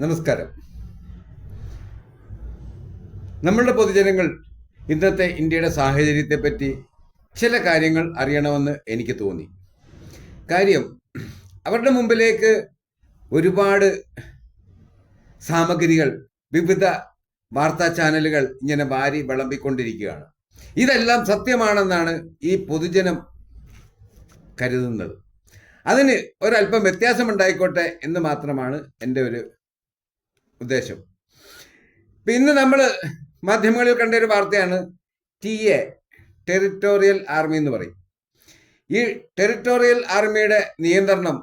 നമസ്കാരം. നമ്മളുടെ പൊതുജനങ്ങൾ ഇന്നത്തെ ഇന്ത്യയുടെ സാഹചര്യത്തെപ്പറ്റി ചില കാര്യങ്ങൾ അറിയണമെന്ന് എനിക്ക് തോന്നി. കാര്യം അവരുടെ മുമ്പിലേക്ക് ഒരുപാട് സാമഗ്രികൾ വിവിധ വാർത്താ ചാനലുകൾ ഇങ്ങനെ വാരി വിളമ്പിക്കൊണ്ടിരിക്കുകയാണ്. ഇതെല്ലാം സത്യമാണെന്നാണ് ഈ പൊതുജനം കരുതുന്നത്. അതിന് ഒരല്പം വ്യത്യാസമുണ്ടായിക്കോട്ടെ എന്ന് മാത്രമാണ് എന്റെ ഒരു ഉദ്ദേശം. പിന്നെ നമ്മൾ മാധ്യമങ്ങളിൽ കണ്ട ഒരു വാർത്തയാണ് ടി എ ടെറിട്ടോറിയൽ ആർമി എന്ന് പറയും. ഈ ടെറിട്ടോറിയൽ ആർമിയുടെ നിയന്ത്രണം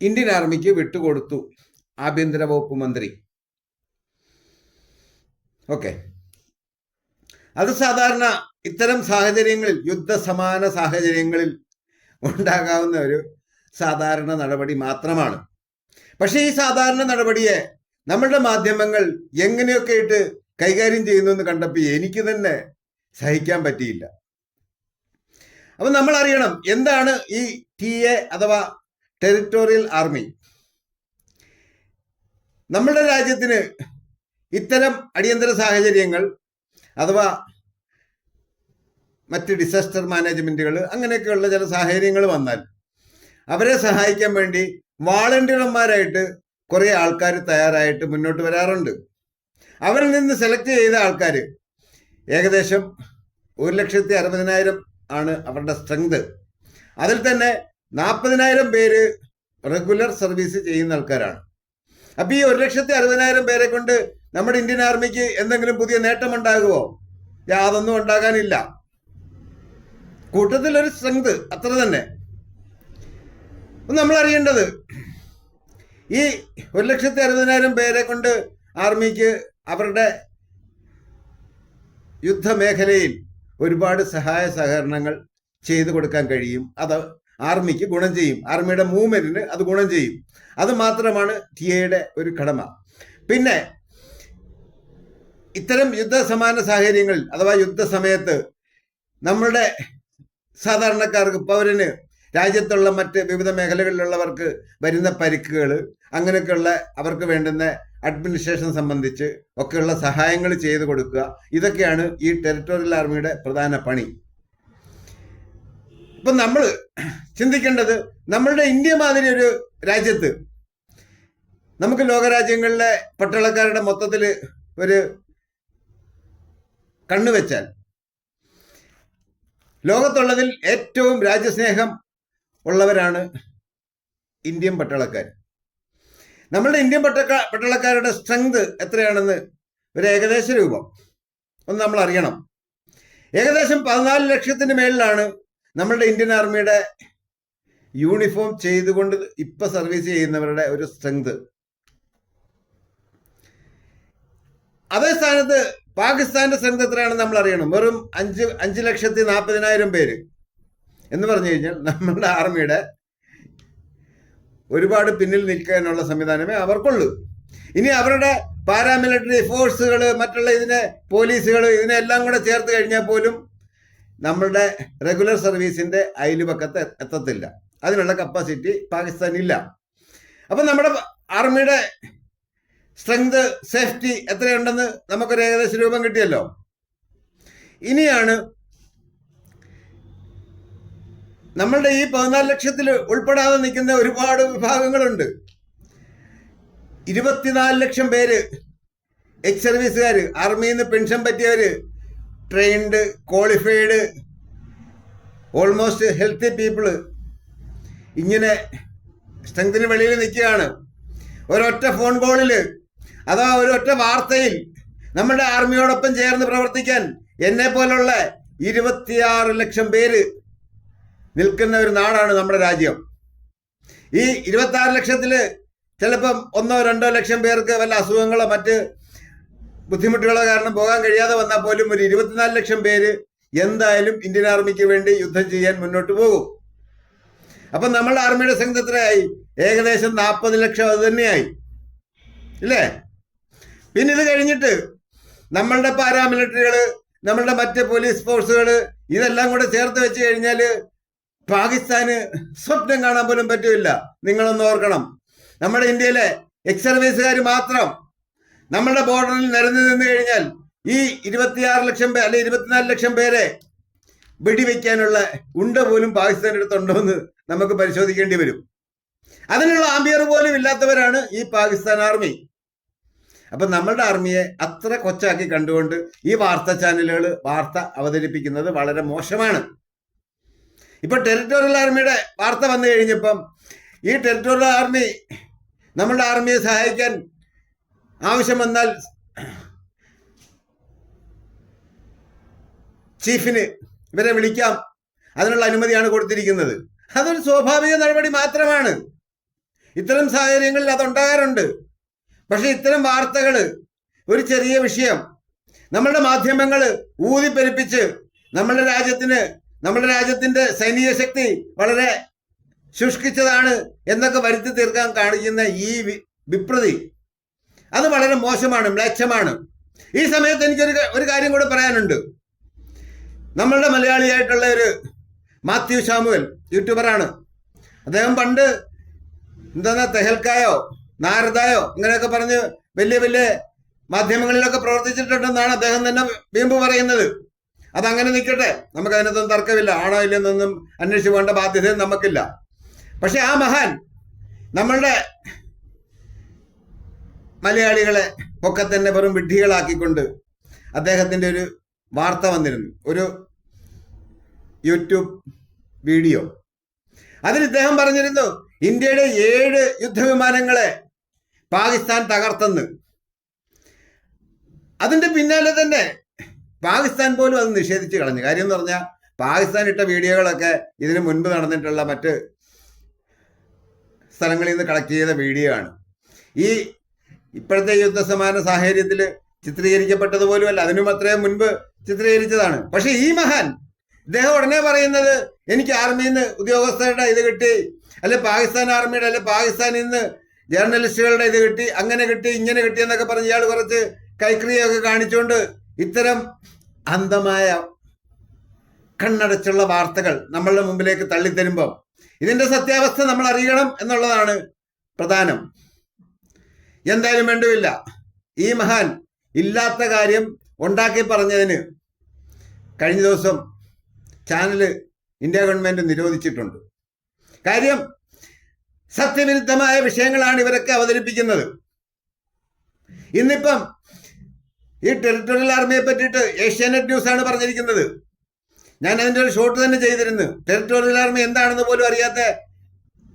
ഇന്ത്യൻ ആർമിക്ക് വിട്ടുകൊടുത്തു ആഭ്യന്തര വകുപ്പ് മന്ത്രി. ഓക്കെ. അത് സാധാരണ ഇത്തരം സാഹചര്യങ്ങളിൽ യുദ്ധസമാന സാഹചര്യങ്ങളിൽ ഉണ്ടാകാവുന്ന ഒരു സാധാരണ നടപടി മാത്രമാണ്. പക്ഷേ ഈ സാധാരണ നടപടിയെ നമ്മളുടെ മാധ്യമങ്ങൾ എങ്ങനെയൊക്കെ ഇട്ട് കൈകാര്യം ചെയ്യുന്നു എന്ന് കണ്ടപ്പോൾ എനിക്ക് തന്നെ സഹിക്കാൻ പറ്റിയില്ല. അപ്പൊ നമ്മൾ അറിയണം എന്താണ് ഈ ടി എ അഥവാ ടെറിട്ടോറിയൽ ആർമി. നമ്മളുടെ രാജ്യത്തിന് ഇത്തരം അടിയന്തര സാഹചര്യങ്ങൾ അഥവാ മറ്റ് ഡിസാസ്റ്റർ മാനേജ്മെന്റുകൾ അങ്ങനെയൊക്കെയുള്ള ചില സാഹചര്യങ്ങൾ വന്നാൽ അവരെ സഹായിക്കാൻ വേണ്ടി വാളണ്ടിയർമാരായിട്ട് കുറേ ആൾക്കാർ തയ്യാറായിട്ട് മുന്നോട്ട് വരാറുണ്ട്. അവരിൽ നിന്ന് സെലക്ട് ചെയ്ത ആൾക്കാർ ഏകദേശം ഒരു ലക്ഷത്തി അറുപതിനായിരം ആണ് അവരുടെ സ്ട്രെങ്ത്. അതിൽ തന്നെ നാൽപ്പതിനായിരം പേര് റെഗുലർ സർവീസ് ചെയ്യുന്ന ആൾക്കാരാണ്. അപ്പൊ ഈ ഒരു ലക്ഷത്തി അറുപതിനായിരം പേരെ കൊണ്ട് നമ്മുടെ ഇന്ത്യൻ ആർമിക്ക് എന്തെങ്കിലും പുതിയ നേട്ടം ഉണ്ടാകുമോ യാതൊന്നും ഉണ്ടാകാനില്ല. കൂട്ടത്തിൽ ഒരു സ്ട്രെങ്ത് അത്ര തന്നെ. നമ്മൾ അറിയേണ്ടത് ഈ ഒരു ലക്ഷത്തി അറുപതിനായിരം പേരെ കൊണ്ട് ആർമിക്ക് അവരുടെ യുദ്ധമേഖലയിൽ ഒരുപാട് സഹായ സഹകരണങ്ങൾ ചെയ്തു കൊടുക്കാൻ കഴിയും. അത് ആർമിക്ക് ഗുണം ചെയ്യും. ആർമിയുടെ മൂവ്മെന്റിന് അത് ഗുണം ചെയ്യും. അത് മാത്രമാണ് ടി എയുടെ ഒരു കടമ. പിന്നെ ഇത്തരം യുദ്ധ സമാന സാഹചര്യങ്ങളിൽ അഥവാ യുദ്ധസമയത്ത് നമ്മളുടെ സാധാരണക്കാർക്ക് പൗരന് രാജ്യത്തുള്ള മറ്റ് വിവിധ മേഖലകളിലുള്ളവർക്ക് വരുന്ന പരിക്കുകൾ അങ്ങനെയൊക്കെയുള്ള അവർക്ക് വേണ്ടുന്ന അഡ്മിനിസ്ട്രേഷൻ സംബന്ധിച്ച് ഒക്കെയുള്ള സഹായങ്ങൾ ചെയ്തു കൊടുക്കുക. ഇതൊക്കെയാണ് ഈ ടെറിട്ടോറിയൽ ആർമിയുടെ പ്രധാന പണി. ഇപ്പം നമ്മൾ ചിന്തിക്കേണ്ടത് നമ്മളുടെ ഇന്ത്യ മാതിരി ഒരു രാജ്യത്ത് നമുക്ക് ലോകരാജ്യങ്ങളിലെ പട്ടാളക്കാരുടെ മൊത്തത്തിൽ ഒരു കണ്ണുവെച്ചാൽ ലോകത്തുള്ളതിൽ ഏറ്റവും രാജ്യസ്നേഹം ഉള്ളവരാണ് ഇന്ത്യൻ പട്ടാളക്കാർ. നമ്മളുടെ ഇന്ത്യൻ പട്ടക്ക പട്ടാളക്കാരുടെ സ്ട്രെങ്ത് എത്രയാണെന്ന് ഒരു ഏകദേശ രൂപം ഒന്ന് നമ്മൾ അറിയണം. ഏകദേശം പതിനാല് ലക്ഷത്തിന് മേളിലാണ് നമ്മളുടെ ഇന്ത്യൻ ആർമിയുടെ യൂണിഫോം ചെയ്തുകൊണ്ട് ഇപ്പൊ സർവീസ് ചെയ്യുന്നവരുടെ ഒരു സ്ട്രെങ്ത്. അതേ സ്ഥാനത്ത് പാകിസ്ഥാന്റെ സ്ട്രെങ്ത് എത്രയാണെന്ന് നമ്മൾ അറിയണം. വെറും അഞ്ച് അഞ്ച് ലക്ഷത്തി നാൽപ്പതിനായിരം പേര്. എന്ന് പറഞ്ഞു കഴിഞ്ഞാൽ നമ്മുടെ ആർമിയുടെ ഒരുപാട് പിന്നിൽ നിൽക്കാനുള്ള സംവിധാനമേ അവർക്കുള്ളൂ. ഇനി അവരുടെ പാരാമിലിറ്ററി ഫോഴ്സുകൾ മറ്റുള്ള ഇതിനെ പോലീസുകൾ ഇതിനെല്ലാം കൂടെ ചേർത്ത് കഴിഞ്ഞാൽ പോലും നമ്മളുടെ റെഗുലർ സർവീസിന്റെ അയലുപക്കത്ത് എത്തത്തില്ല. അതിനുള്ള കപ്പാസിറ്റി പാകിസ്ഥാനില്ല. അപ്പം നമ്മുടെ ആർമിയുടെ സ്ട്രെങ്ത് സേഫ്റ്റി എത്രയുണ്ടെന്ന് നമുക്കൊരു ഏകദേശ രൂപം കിട്ടിയല്ലോ. ഇനിയാണ് നമ്മളുടെ ഈ പതിനാല് ലക്ഷത്തിൽ ഉൾപ്പെടാതെ നിൽക്കുന്ന ഒരുപാട് വിഭാഗങ്ങളുണ്ട്. ഇരുപത്തിനാല് ലക്ഷം പേര് എക്സ് സർവീസുകാർ ആർമിയിൽ നിന്ന് pension പറ്റിയവര് trained qualified almost healthy people ഇങ്ങനെ സ്ട്രെങ്തിന് വെളിയിൽ നിൽക്കുകയാണ്. ഒരൊറ്റ ഫോൺ കോളിൽ അഥവാ ഒരൊറ്റ വാർത്തയിൽ നമ്മുടെ ആർമിയോടൊപ്പം ചേർന്ന് പ്രവർത്തിക്കാൻ എന്നെ പോലുള്ള ഇരുപത്തിയാറ് ലക്ഷം പേര് നിൽക്കുന്ന ഒരു നാടാണ് നമ്മുടെ രാജ്യം. ഈ ഇരുപത്തി ആറ് ലക്ഷത്തിൽ ചിലപ്പം ഒന്നോ രണ്ടോ ലക്ഷം പേർക്ക് വല്ല അസുഖങ്ങളോ മറ്റ് ബുദ്ധിമുട്ടുകളോ കാരണം പോകാൻ കഴിയാതെ വന്നാൽ പോലും ഒരു ഇരുപത്തിനാല് ലക്ഷം പേര് എന്തായാലും ഇന്ത്യൻ ആർമിക്ക് വേണ്ടി യുദ്ധം ചെയ്യാൻ മുന്നോട്ട് പോകും. അപ്പൊ നമ്മളുടെ ആർമിയുടെ സംഘം എത്രയായി ഏകദേശം നാൽപ്പത് ലക്ഷം അത് തന്നെയായി. ഇല്ലേ? പിന്നെ ഇത് കഴിഞ്ഞിട്ട് നമ്മളുടെ പാരാമിലിറ്ററികൾ നമ്മളുടെ മറ്റ് പോലീസ് ഫോഴ്സുകൾ ഇതെല്ലാം കൂടെ ചേർത്ത് വെച്ച് കഴിഞ്ഞാൽ പാകിസ്ഥാന് സ്വപ്നം കാണാൻ പോലും പറ്റില്ല. നിങ്ങളൊന്ന് ഓർക്കണം. നമ്മുടെ ഇന്ത്യയിലെ എക്സ് സർവീസുകാർ മാത്രം നമ്മുടെ ബോർഡറിൽ നിരന്നു നിന്ന് കഴിഞ്ഞാൽ ഈ ഇരുപത്തിയാറ് ലക്ഷം പേർ അല്ലെ ഇരുപത്തിനാല് ലക്ഷം പേരെ വെടിവെക്കാനുള്ള ഉണ്ട പോലും പാകിസ്ഥാന്റെ അടുത്തുണ്ടോ എന്ന് നമുക്ക് പരിശോധിക്കേണ്ടി വരും. അതിനുള്ള ആംബിയർ പോലും ഇല്ലാത്തവരാണ് ഈ പാകിസ്ഥാൻ ആർമി അപ്പൊ നമ്മളുടെ ആർമിയെ അത്ര കൊച്ചാക്കി കണ്ടുകൊണ്ട് ഈ വാർത്താ ചാനലുകൾ വാർത്ത അവതരിപ്പിക്കുന്നത് വളരെ മോശമാണ്. ഇപ്പൊ ടെറിട്ടോറിയൽ ആർമിയുടെ വാർത്ത വന്നു കഴിഞ്ഞപ്പം ഈ ടെറിട്ടോറിയൽ ആർമി നമ്മളുടെ ആർമിയെ സഹായിക്കാൻ ആവശ്യം വന്നാൽ ചീഫിന് ഇവരെ വിളിക്കാം. അതിനുള്ള അനുമതിയാണ് കൊടുത്തിരിക്കുന്നത്. അതൊരു സ്വാഭാവിക നടപടി മാത്രമാണ്. ഇത്തരം സാഹചര്യങ്ങളിൽ അതുണ്ടാകാറുണ്ട്. പക്ഷെ ഇത്തരം വാർത്തകൾ ഒരു ചെറിയ വിഷയം. നമ്മളുടെ മാധ്യമങ്ങൾ ഊതിപ്പെരുപ്പിച്ച് നമ്മളുടെ രാജ്യത്തിന് നമ്മുടെ രാജ്യത്തിന്റെ സൈനിക ശക്തി വളരെ ശുഷ്കിച്ചതാണ് എന്നൊക്കെ വരുത്തി തീർക്കാൻ കാണിക്കുന്ന ഈ വിപ്രതി. അത് വളരെ മോശമാണ് മ്ലേച്ഛമാണ്. ഈ സമയത്ത് എനിക്കൊരു ഒരു കാര്യം കൂടെ പറയാനുണ്ട്. നമ്മളുടെ മലയാളിയായിട്ടുള്ള ഒരു മാത്യു ഷാമുവൽ യൂട്യൂബറാണ്. അദ്ദേഹം പണ്ട് എന്താ തെഹൽക്കായോ നാരദായോ ഇങ്ങനെയൊക്കെ പറഞ്ഞ് വലിയ വലിയ മാധ്യമങ്ങളിലൊക്കെ പ്രവർത്തിച്ചിട്ടുണ്ടെന്നാണ് അദ്ദേഹം തന്നെ വീമ്പ് പറയുന്നത്. അതങ്ങനെ നിൽക്കട്ടെ. നമുക്ക് അതിനൊന്നും തർക്കമില്ല. ആണോ ഇല്ലെന്നൊന്നും അന്വേഷിച്ച് വേണ്ട ബാധ്യതയും നമുക്കില്ല. പക്ഷെ ആ മഹാൻ നമ്മളുടെ മലയാളികളെ ഒക്കെ തന്നെ വെറും വിഡ്ഢികളാക്കിക്കൊണ്ട് അദ്ദേഹത്തിന്റെ ഒരു വാർത്ത വന്നിരുന്നു. ഒരു യൂട്യൂബ് വീഡിയോ. അതിൽ ഇദ്ദേഹം പറഞ്ഞിരുന്നു ഇന്ത്യയുടെ ഏഴ് യുദ്ധവിമാനങ്ങളെ പാകിസ്ഥാൻ തകർത്തെന്ന്. അതിന്റെ പിന്നാലെ തന്നെ പാകിസ്ഥാൻ പോലും അത് നിഷേധിച്ച് കളഞ്ഞു. കാര്യം എന്ന് പറഞ്ഞാൽ പാകിസ്ഥാൻ ഇട്ട വീഡിയോകളൊക്കെ ഇതിനു മുൻപ് നടന്നിട്ടുള്ള മറ്റ് സ്ഥലങ്ങളിൽ നിന്ന് കളക്ട് ചെയ്ത വീഡിയോ ആണ്. ഈ ഇപ്പോഴത്തെ യുദ്ധസമാന സാഹചര്യത്തിൽ ചിത്രീകരിക്കപ്പെട്ടതുപോലുമല്ല അതിനും അത്രയും മുൻപ് ചിത്രീകരിച്ചതാണ്. പക്ഷെ ഈ മഹാൻ ഇദ്ദേഹം ഉടനെ പറയുന്നത് എനിക്ക് ആർമിയിൽ നിന്ന് ഉദ്യോഗസ്ഥരുടെ ഇത് കിട്ടി അല്ലെ പാകിസ്ഥാൻ ആർമിയുടെ അല്ലെ പാകിസ്ഥാനിൽ നിന്ന് ജേർണലിസ്റ്റുകളുടെ ഇത് കിട്ടി അങ്ങനെ കിട്ടി ഇങ്ങനെ കിട്ടി എന്നൊക്കെ പറഞ്ഞ് ഇയാൾ കുറച്ച് കൈക്രിയൊക്കെ കാണിച്ചുകൊണ്ട് ഇത്തരം അന്ധമായ കണ്ണടച്ചുള്ള വാർത്തകൾ നമ്മളുടെ മുമ്പിലേക്ക് തള്ളിത്തരുമ്പോൾ ഇതിന്റെ സത്യാവസ്ഥ നമ്മൾ അറിയണം എന്നുള്ളതാണ് പ്രധാനം. എന്തായാലും വേണ്ടുമില്ല ഈ മഹാൻ ഇല്ലാത്ത കാര്യം ഉണ്ടാക്കി പറഞ്ഞതിന് കഴിഞ്ഞ ദിവസം ചാനൽ ഇന്ത്യ ഗവൺമെന്റ് നിരോധിച്ചിട്ടുണ്ട്. കാര്യം സത്യവിരുദ്ധമായ വിഷയങ്ങളാണ് ഇവരൊക്കെ അവതരിപ്പിക്കുന്നത്. ഇന്നിപ്പം ഈ ടെറിട്ടോറിയൽ ആർമിയെ പറ്റിയിട്ട് ഏഷ്യാനെറ്റ് ന്യൂസ് ആണ് പറഞ്ഞിരിക്കുന്നത്. ഞാൻ അതിന്റെ ഒരു ഷോട്ട് തന്നെ ചെയ്തിരുന്നു. ടെറിട്ടോറിയൽ ആർമി എന്താണെന്ന് പോലും അറിയാത്ത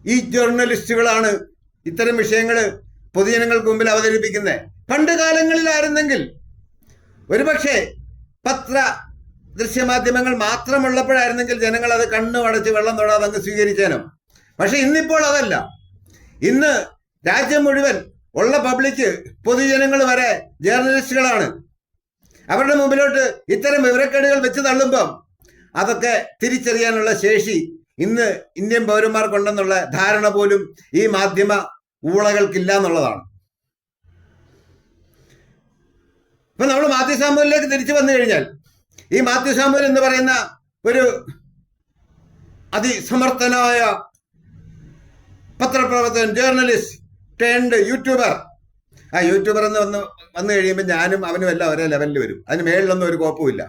ഈ ജേർണലിസ്റ്റുകളാണ് ഇത്തരം വിഷയങ്ങൾ പൊതുജനങ്ങൾക്ക് മുമ്പിൽ അവതരിപ്പിക്കുന്നത്. പണ്ട് കാലങ്ങളിലായിരുന്നെങ്കിൽ ഒരുപക്ഷെ പത്ര ദൃശ്യമാധ്യമങ്ങൾ മാത്രമുള്ളപ്പോഴായിരുന്നെങ്കിൽ ജനങ്ങൾ അത് കണ്ണു അടച്ച് വെള്ളം തൊടാതെ അങ്ങ് സ്വീകരിച്ചേനും. പക്ഷെ ഇന്നിപ്പോൾ അതല്ല. ഇന്ന് രാജ്യം മുഴുവൻ ഉള്ള പബ്ലിക് പൊതുജനങ്ങൾ വരെ ജേർണലിസ്റ്റുകളാണ് അവരുടെ മുമ്പിലോട്ട് ഇത്തരം വിവരക്കേടുകൾ വെച്ച് തള്ളുമ്പം അതൊക്കെ തിരിച്ചറിയാനുള്ള ശേഷി ഇന്ന് ഇന്ത്യൻ പൗരന്മാർക്കുണ്ടെന്നുള്ള ധാരണ പോലും ഈ മാധ്യമ ഊളകൾക്കില്ല എന്നുള്ളതാണ് ഇപ്പൊ നമ്മൾ മാത്യു സാമുവലിലേക്ക് തിരിച്ചു വന്നു കഴിഞ്ഞാൽ ഈ മാത്യു സാമുവൽ എന്ന് പറയുന്ന ഒരു അതിസമർത്ഥനായ പത്രപ്രവർത്തകൻ ജേർണലിസ്റ്റ് ടേൺഡ് യൂട്യൂബർ. ആ യൂട്യൂബർ എന്ന് വന്ന് വന്നു കഴിയുമ്പോൾ ഞാനും അവനും എല്ലാം ഒരേ ലെവലിൽ വരും. അതിന് മേളിലൊന്നും ഒരു കുഴപ്പമില്ല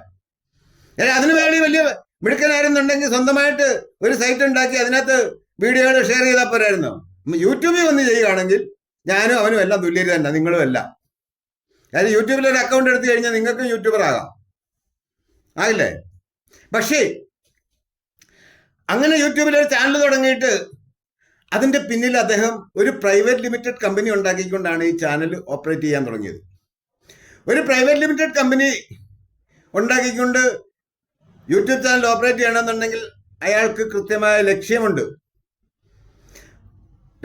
ഏ, അതിന് വേണ്ടി വലിയ മിടുക്കനായിരുന്നുണ്ടെങ്കിൽ സ്വന്തമായിട്ട് ഒരു സൈറ്റ് ഉണ്ടാക്കി അതിനകത്ത് വീഡിയോകൾ ഷെയർ ചെയ്താൽ പോരായിരുന്നു. യൂട്യൂബിൽ വന്ന് ചെയ്യുകയാണെങ്കിൽ ഞാനും അവനും എല്ലാം തുല്യര് തന്നെ നിങ്ങളും എല്ലാം. അതായത് യൂട്യൂബിൽ ഒരു അക്കൗണ്ട് എടുത്തു കഴിഞ്ഞാൽ നിങ്ങൾക്കും യൂട്യൂബർ ആകാം. ആയില്ലേ? പക്ഷേ അങ്ങനെ യൂട്യൂബിൽ ഒരു ചാനൽ തുടങ്ങിയിട്ട് അതിന്റെ പിന്നിൽ അദ്ദേഹം ഒരു പ്രൈവറ്റ് ലിമിറ്റഡ് കമ്പനി ഉണ്ടാക്കിക്കൊണ്ടാണ് ഈ ചാനൽ ഓപ്പറേറ്റ് ചെയ്യാൻ തുടങ്ങിയത്. ഒരു പ്രൈവറ്റ് ലിമിറ്റഡ് കമ്പനി ഉണ്ടാക്കിക്കൊണ്ട് യൂട്യൂബ് ചാനൽ ഓപ്പറേറ്റ് ചെയ്യണമെന്നുണ്ടെങ്കിൽ അയാൾക്ക് കൃത്യമായ ലക്ഷ്യമുണ്ട്.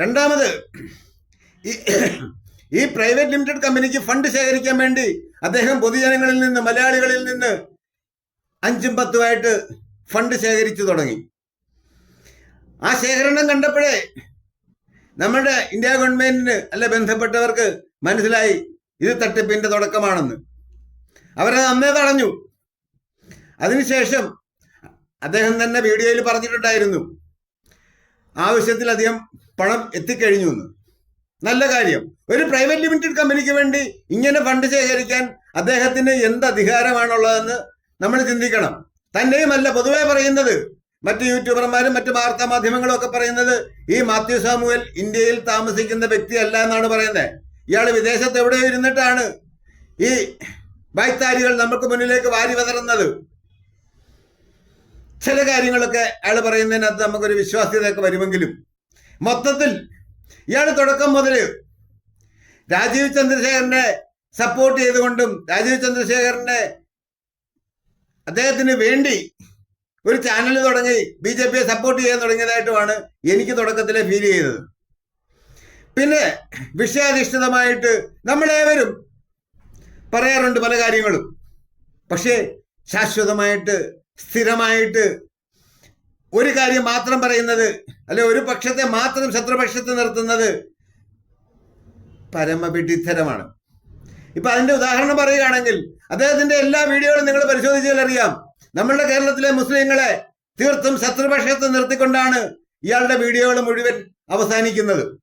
രണ്ടാമത് ഈ പ്രൈവറ്റ് ലിമിറ്റഡ് കമ്പനിക്ക് ഫണ്ട് ശേഖരിക്കാൻ വേണ്ടി അദ്ദേഹം പൊതുജനങ്ങളിൽ നിന്ന് മലയാളികളിൽ നിന്ന് അഞ്ചും പത്തുമായിട്ട് ഫണ്ട് ശേഖരിച്ചു തുടങ്ങി. ആ ശേഖരണം കണ്ടപ്പോഴേ നമ്മുടെ ഇന്ത്യ ഗവൺമെന്റിന് അല്ലെ ബന്ധപ്പെട്ടവർക്ക് മനസ്സിലായി ഇത് തട്ടിപ്പിന്റെ തുടക്കമാണെന്ന്. അവരത് അന്നേ തടഞ്ഞു. അതിനുശേഷം അദ്ദേഹം തന്നെ വീഡിയോയിൽ പറഞ്ഞിട്ടുണ്ടായിരുന്നു. ആവശ്യത്തിലധികം പണം എത്തിക്കഴിഞ്ഞു എന്ന്. നല്ല കാര്യം. ഒരു പ്രൈവറ്റ് ലിമിറ്റഡ് കമ്പനിക്ക് വേണ്ടി ഇങ്ങനെ ഫണ്ട് ശേഖരിക്കാൻ അദ്ദേഹത്തിന് എന്ത് അധികാരമാണുള്ളതെന്ന് നമ്മൾ ചിന്തിക്കണം. തന്നെയുമല്ല പൊതുവെ പറയുന്നത്. മറ്റ് യൂട്യൂബർമാരും മറ്റു വാർത്താ മാധ്യമങ്ങളും ഒക്കെ പറയുന്നത് ഈ മാത്യു സാമുവൽ ഇന്ത്യയിൽ താമസിക്കുന്ന വ്യക്തിയല്ല എന്നാണ് പറയുന്നത്. ഇയാൾ വിദേശത്ത് എവിടെയോ ഇരുന്നിട്ടാണ് ഈ ബൈത്താരികൾ നമുക്ക് മുന്നിലേക്ക് വാരി വതറുന്നത്? ചില കാര്യങ്ങളൊക്കെ അയാൾ പറയുന്നതിനകത്ത് നമുക്കൊരു വിശ്വാസ്യതയൊക്കെ വരുമെങ്കിലും മൊത്തത്തിൽ ഇയാൾ തുടക്കം മുതൽ രാജീവ് ചന്ദ്രശേഖരനെ സപ്പോർട്ട് ചെയ്തുകൊണ്ടും രാജീവ് ചന്ദ്രശേഖരനെ അദ്ദേഹത്തിന് വേണ്ടി ഒരു ചാനൽ തുടങ്ങി ബി ജെ പിയെ സപ്പോർട്ട് ചെയ്യാൻ തുടങ്ങിയതായിട്ടുമാണ് എനിക്ക് തുടക്കത്തിലെ ഫീൽ ചെയ്തത്. പിന്നെ വിഷയാധിഷ്ഠിതമായിട്ട് നമ്മളേവരും പറയാറുണ്ട് പല കാര്യങ്ങളും. പക്ഷേ ശാശ്വതമായിട്ട് സ്ഥിരമായിട്ട് ഒരു കാര്യം മാത്രം പറയുന്നത് അല്ലെ ഒരു പക്ഷത്തെ മാത്രം ശത്രുപക്ഷത്ത് നിർത്തുന്നത് പരമപിഡിത്തരമാണ് ഇപ്പൊ അതിന്റെ ഉദാഹരണം പറയുകയാണെങ്കിൽ അദ്ദേഹത്തിന്റെ എല്ലാ വീഡിയോകളും നിങ്ങൾ പരിശോധിച്ചാൽ അറിയാം. നമ്മളുടെ കേരളത്തിലെ മുസ്ലിങ്ങളെ തീർത്തും ശത്രുപക്ഷത്ത് നിർത്തിക്കൊണ്ടാണ് ഇയാളുടെ വീഡിയോകൾ മുഴുവൻ അവസാനിക്കുന്നത്.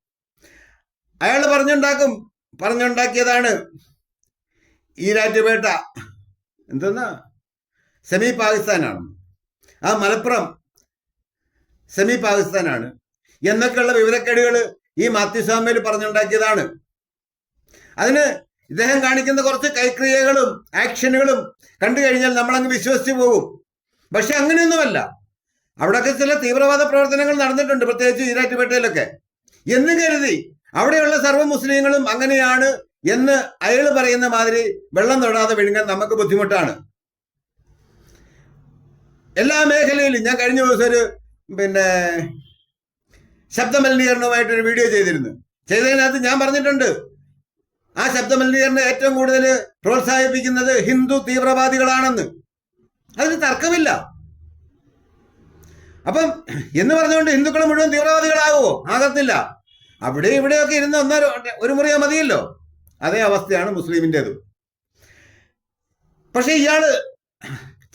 അയാൾ പറഞ്ഞുണ്ടാക്കും പറഞ്ഞുണ്ടാക്കിയതാണ് ഈരാറ്റുപേട്ട. എന്തെന്നാ? സെമി പാകിസ്ഥാനാണ്. ആ മലപ്പുറം സെമി പാകിസ്ഥാനാണ്. എന്നൊക്കെയുള്ള വിവരക്കേടുകൾ ഈ മാത്യുസ്വാമിയിൽ പറഞ്ഞുണ്ടാക്കിയതാണ്. അതിന് ഇദ്ദേഹം കാണിക്കുന്ന കുറച്ച് കൈക്രിയകളും ആക്ഷനുകളും കണ്ടു കഴിഞ്ഞാൽ നമ്മളങ്ങ് വിശ്വസിച്ച് പോകും. പക്ഷെ അങ്ങനെയൊന്നുമല്ല. അവിടെയൊക്കെ ചില തീവ്രവാദ പ്രവർത്തനങ്ങൾ നടന്നിട്ടുണ്ട് പ്രത്യേകിച്ച് ഈരാറ്റുപേട്ടയിലൊക്കെ. എന്ന് കരുതി അവിടെയുള്ള സർവ മുസ്ലിങ്ങളും അങ്ങനെയാണ് എന്ന് അയാൾ പറയുന്ന മാതിരി വെള്ളം തൊടാതെ വിഴുങ്ങാൻ നമുക്ക് ബുദ്ധിമുട്ടാണ്. എല്ലാ മേഖലയിലും ഞാൻ കഴിഞ്ഞ ദിവസം ഒരു പിന്നെ ശബ്ദമലിനീകരണവുമായിട്ടൊരു വീഡിയോ ചെയ്തിരുന്നു. ചെയ്തതിനകത്ത് ഞാൻ പറഞ്ഞിട്ടുണ്ട് ആ ശബ്ദമലിനീകരണം ഏറ്റവും കൂടുതൽ പ്രോത്സാഹിപ്പിക്കുന്നത് ഹിന്ദു തീവ്രവാദികളാണെന്ന്. അതിന് തർക്കമില്ല. അപ്പം എന്ന് പറഞ്ഞുകൊണ്ട് ഹിന്ദുക്കൾ മുഴുവൻ തീവ്രവാദികളാകുമോ ആകത്തില്ല. അവിടെ ഇവിടെയൊക്കെ ഇരുന്ന് ഒന്നോ ഒരു മുറിയോ മതിയല്ലോ. അതേ അവസ്ഥയാണ് മുസ്ലിമിന്റെത്. പക്ഷെ ഇയാൾ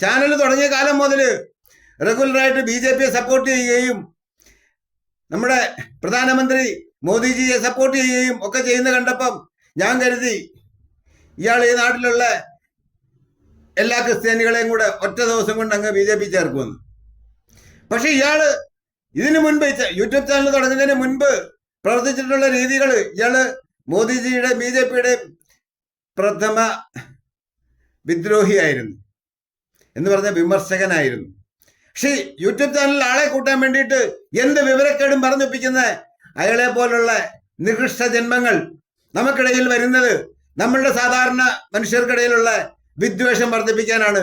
ചാനൽ തുടങ്ങിയ കാലം മുതൽ റെഗുലറായിട്ട് ബി ജെ പിയെ സപ്പോർട്ട് ചെയ്യുകയും നമ്മുടെ പ്രധാനമന്ത്രി മോദിജിയെ സപ്പോർട്ട് ചെയ്യുകയും ഒക്കെ ചെയ്യുന്ന കണ്ടപ്പം ഞാൻ കരുതി ഇയാൾ ഈ നാട്ടിലുള്ള എല്ലാ ക്രിസ്ത്യാനികളെയും കൂടെ ഒറ്റ ദിവസം കൊണ്ട് അങ്ങ് ബി ജെ പി ചേർക്കുമെന്ന്. പക്ഷെ ഇയാൾ ഇതിനു മുൻപ് യൂട്യൂബ് ചാനൽ തുടങ്ങുന്നതിന് മുൻപ് പ്രവർത്തിച്ചിട്ടുള്ള രീതികൾ ഇയാൾ മോദിജിയുടെ ബി ജെ പിയുടെ പ്രഥമ വിദ്രോഹിയായിരുന്നു എന്ന് പറഞ്ഞ വിമർശകനായിരുന്നു. പക്ഷെ യൂട്യൂബ് ചാനലിൽ ആളെ കൂട്ടാൻ വേണ്ടിയിട്ട് എന്ത് വിവരക്കേടും പറഞ്ഞൊപ്പിക്കുന്ന അയാളെ പോലുള്ള നികൃഷ്ട ജന്മങ്ങൾ നമുക്കിടയിൽ വരുന്നത് നമ്മളുടെ സാധാരണ മനുഷ്യർക്കിടയിലുള്ള വിദ്വേഷം വർദ്ധിപ്പിക്കാനാണ്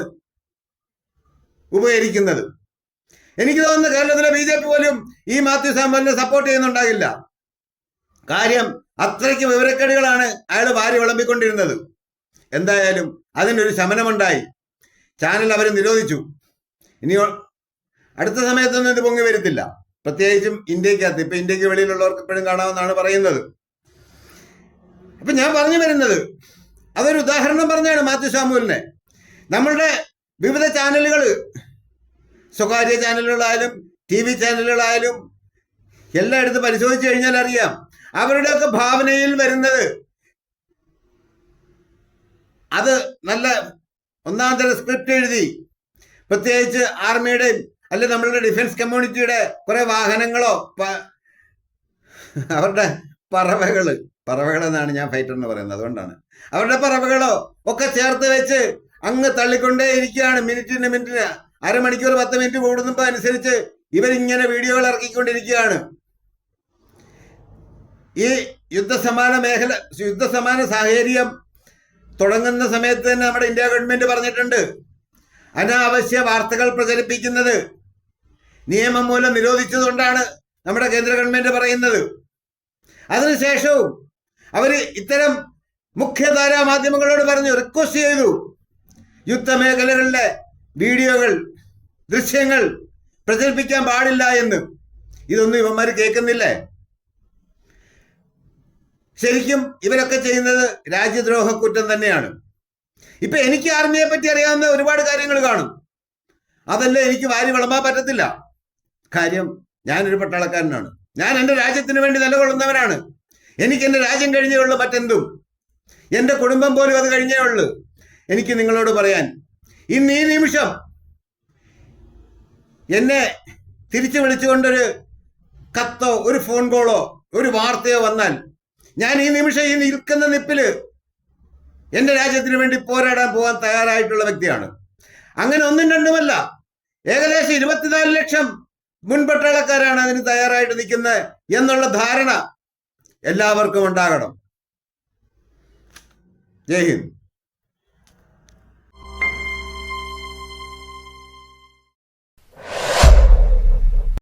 ഉപകരിക്കുന്നത്. എനിക്ക് തോന്നുന്നു കേരളത്തിലെ ബി ജെ പി പോലും ഈ മാത്യു സാമ്പലിനെ സപ്പോർട്ട് ചെയ്യുന്നുണ്ടാകില്ല. കാര്യം അത്രയ്ക്ക് വിവരക്കേടുകളാണ് അയാൾ വാരി വിളമ്പിക്കൊണ്ടിരുന്നത്. എന്തായാലും അതിനൊരു ശമനമുണ്ടായി. ചാനൽ അവർ നിരോധിച്ചു. ഇനി അടുത്ത സമയത്തൊന്നും ഇത് പൊങ്ങി വരത്തില്ല. പ്രത്യേകിച്ചും ഇന്ത്യക്കകത്ത് ഇപ്പൊ ഇന്ത്യയ്ക്ക് വെളിയിലുള്ളവർക്ക് ഇപ്പോഴും കാണാമെന്നാണ് പറയുന്നത്. അപ്പൊ ഞാൻ പറഞ്ഞു വരുന്നത് അതൊരു ഉദാഹരണം പറഞ്ഞാണ് മാത്യു സാമുവലിനെ. നമ്മളുടെ വിവിധ ചാനലുകൾ സ്വകാര്യ ചാനലുകളായാലും ടി വി ചാനലുകളായാലും എല്ലായിടത്തും പരിശോധിച്ചു കഴിഞ്ഞാൽ അറിയാം അവരുടെയൊക്കെ ഭാവനയിൽ വരുന്നത് അത് നല്ല ഒന്നാം തരം സ്ക്രിപ്റ്റ് എഴുതി പ്രത്യേകിച്ച് ആർമിയുടെയും അല്ലെ നമ്മളുടെ ഡിഫൻസ് കമ്മ്യൂണിറ്റിയുടെ കുറെ വാഹനങ്ങളോ അവരുടെ പറവകൾ എന്നാണ് ഞാൻ ഫൈറ്റർ എന്ന് പറയുന്നത് അതുകൊണ്ടാണ്. അവരുടെ പറവകളോ ഒക്കെ ചേർത്ത് വെച്ച് അങ്ങ് തള്ളിക്കൊണ്ടേ ഇരിക്കുകയാണ് മിനിറ്റിന് മിനിറ്റിന് അരമണിക്കൂർ പത്ത് മിനിറ്റ് കൂടുന്നപ്പോൾ അനുസരിച്ച് ഇവരിങ്ങനെ വീഡിയോകൾ ഇറക്കിക്കൊണ്ടിരിക്കുകയാണ്. ഈ യുദ്ധസമാന മേഖല യുദ്ധസമാന സാഹചര്യം തുടങ്ങുന്ന സമയത്ത് തന്നെ നമ്മുടെ ഇന്ത്യ ഗവൺമെന്റ് പറഞ്ഞിട്ടുണ്ട്. അനാവശ്യ വാർത്തകൾ പ്രചരിപ്പിക്കുന്നത് നിയമം മൂലം നിരോധിച്ചതുകൊണ്ടാണ് നമ്മുടെ കേന്ദ്ര ഗവൺമെന്റ് പറയുന്നത്. അതിനുശേഷവും അവർ ഇത്തരം മുഖ്യധാരാ മാധ്യമങ്ങളോട് പറഞ്ഞു റിക്വസ്റ്റ് ചെയ്തു. യുദ്ധമേഖലകളിലെ വീഡിയോകൾ ദൃശ്യങ്ങൾ പ്രചരിപ്പിക്കാൻ പാടില്ല എന്ന്. ഇതൊന്നും ഇവന്മാർ കേൾക്കുന്നില്ലേ? ശരിക്കും ഇവരൊക്കെ ചെയ്യുന്നത് രാജ്യദ്രോഹ കുറ്റം തന്നെയാണ്. ഇപ്പൊ എനിക്ക് ആർമിയെ പറ്റി അറിയാവുന്ന ഒരുപാട് കാര്യങ്ങൾ കാണും. അതല്ലേ എനിക്ക് വാരി വിളമ്പാൻ പറ്റത്തില്ല. കാര്യം ഞാനൊരു പട്ടാളക്കാരനാണ്. ഞാൻ എന്റെ രാജ്യത്തിന് വേണ്ടി നിലകൊള്ളുന്നവനാണ്. എനിക്ക് എന്റെ രാജ്യം കഴിഞ്ഞേ ഉള്ളൂ മറ്റെന്തും? എന്റെ കുടുംബം പോലും അത് കഴിഞ്ഞേ ഉള്ളൂ. എനിക്ക് നിങ്ങളോട് പറയാൻ ഇന്ന് ഈ നിമിഷം എന്നെ തിരിച്ചു വിളിച്ചുകൊണ്ടൊരു കത്തോ ഒരു ഫോൺ കോളോ ഒരു വാർത്തയോ വന്നാൽ ഞാൻ ഈ നിമിഷം ഈ നിൽക്കുന്ന നിപ്പിൽ എന്റെ രാജ്യത്തിന് വേണ്ടി പോരാടാൻ പോകാൻ തയ്യാറായിട്ടുള്ള വ്യക്തിയാണ്. അങ്ങനെ ഒന്നും രണ്ടുമല്ല. ഏകദേശം ഇരുപത്തിനാല് ലക്ഷം മുൻപട്ടാളക്കാരാണ് അതിന് തയ്യാറായിട്ട് നിൽക്കുന്നത് എന്നുള്ള ധാരണ എല്ലാവർക്കും ഉണ്ടാകണം. ജയ് ഹിന്ദ്.